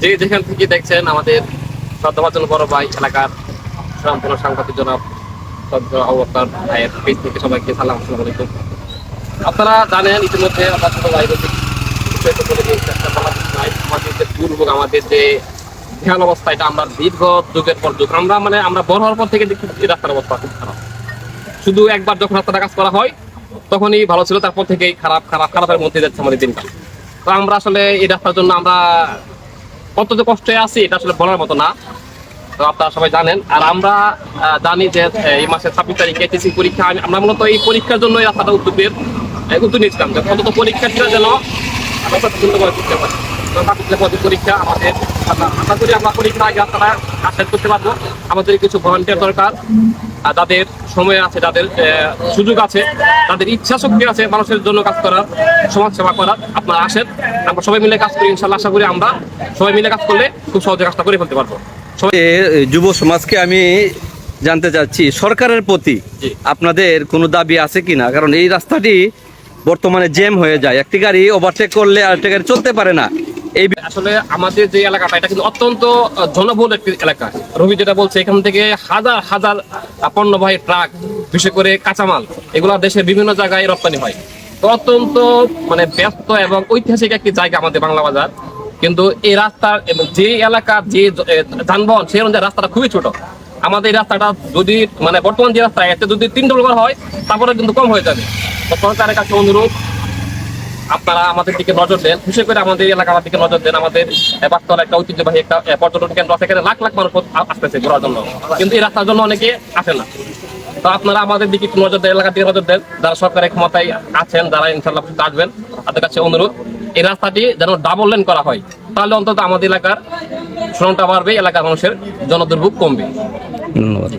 যে। যেখান থেকে দেখছেন আমাদের শ্রদ্ধাভাজন বড় ভাই এলাকার সম্পূর্ণ সাংবাদিক জনাব শ্রদ্ধা ভাইয়ের পেজ থেকে সবাইকে সালাম আসসালামু আলাইকুম। আপনারা জানেন ইতিমধ্যে আপনার ছোট ভাই। আমাদের যে দুর্ভোগ আমাদের যে অবস্থা এটা আমরা দীর্ঘ যুগের পর যুগ। আমরা মানে আমরা বড় হওয়ার পর থেকে দেখি এই রাস্তার অবস্থা খুব খারাপ। শুধু একবার যখন রাস্তাটা কাজ করা হয়, তখনই ভালো ছিল, তারপর থেকেই খারাপ খারাপ, খারাপের মধ্যে যাচ্ছে আমাদের দিনকাল তো আমরা আসলে এই রাস্তার জন্য আমরা যে কষ্টে আছি, এটা আসলে বলার মতো না। তো আপনারা সবাই জানেন। আর আমরা জানি যে এই মাসের ছাব্বিশ তারিখে এটিসি পরীক্ষা আমি- আমরা মূলত এই পরীক্ষার জন্য এই রাস্তাটা উদ্যোগের উদ্যোগ নিয়েছিলাম। যে অন্তত পরীক্ষার্থীরা যেন রাস্তাটা সুন্দরভাবে করতে পারে। পরীক্ষা আমাদের আশা করি আমরা পরীক্ষা আগে করতে পারব। আমাদের কিছু ভলান্টিয়ার দরকার যাদের সময় আছে যাদের আহ, সুযোগ আছে তাদের ইচ্ছা শক্তি আছে মানুষের জন্য কাজ করার সমাজ সেবা করার। আপনারা আসেন আমরা সবাই মিলে কাজ করি ইনশাল্লাহ আশা করি আমরা সবাই মিলে কাজ করলে খুব সহজে কাজটা করে ফেলতে পারব। সবাই যুব সমাজকে আমি জানতে চাচ্ছি সরকারের প্রতি। আপনাদের কোনো দাবি আছে কিনা? কারণ এই রাস্তাটি বর্তমানে জ্যাম হয়ে যায়। একটি গাড়ি ওভারটেক করলে আরেকটি গাড়ি চলতে পারে না। এই আসলে আমাদের যে এলাকাটা, এটা কিন্তু অত্যন্ত জনবহুল একটি এলাকা। রবি যেটা বলছে, এখান থেকে হাজার হাজার পণ্যবাহী ট্রাক, বিশেষ করে কাঁচামাল, এগুলো দেশের বিভিন্ন জায়গায় রপ্তানি হয়। তো অত্যন্ত মানে ব্যস্ত এবং ঐতিহাসিক একটি জায়গা আমাদের বাংলা বাজার। কিন্তু এই রাস্তার যে এলাকা, যে যানবাহন, সেই অনুযায়ী রাস্তাটা খুবই ছোট। আমাদের এই রাস্তাটা যদি মানে বর্তমান যে রাস্তা, এতে যদি তিন ডবল হয়, তারপরে কিন্তু কম হয়ে যাবে। সরকারের কাছে অনুরোধ আপনারা আমাদের দিকে নজর দেন। বিশেষ করে আমাদের এলাকার দিকে নজর দেন। আমাদের বাস্তব একটা ঐতিহ্যবাহী একটা পর্যটন কেন্দ্র এখানে লাখ লাখ মানুষ আসতেছে ঘোরার জন্য। কিন্তু এই রাস্তার জন্য অনেকে আসে না। তো আপনারা আমাদের দিকে একটু নজর দেন, এলাকার দিকে নজর দেন। যারা সরকারের ক্ষমতায় আছেন, যারা ইনশাল্লাহ আসবেন, তাদের কাছে অনুরোধ, এই রাস্তাটি যেন ডাবল লেন করা হয়। তাহলে অন্তত আমাদের এলাকার শ্রমটা বাড়বে, এলাকার মানুষের জনদুর্ভোগ কমবে। ধন্যবাদ।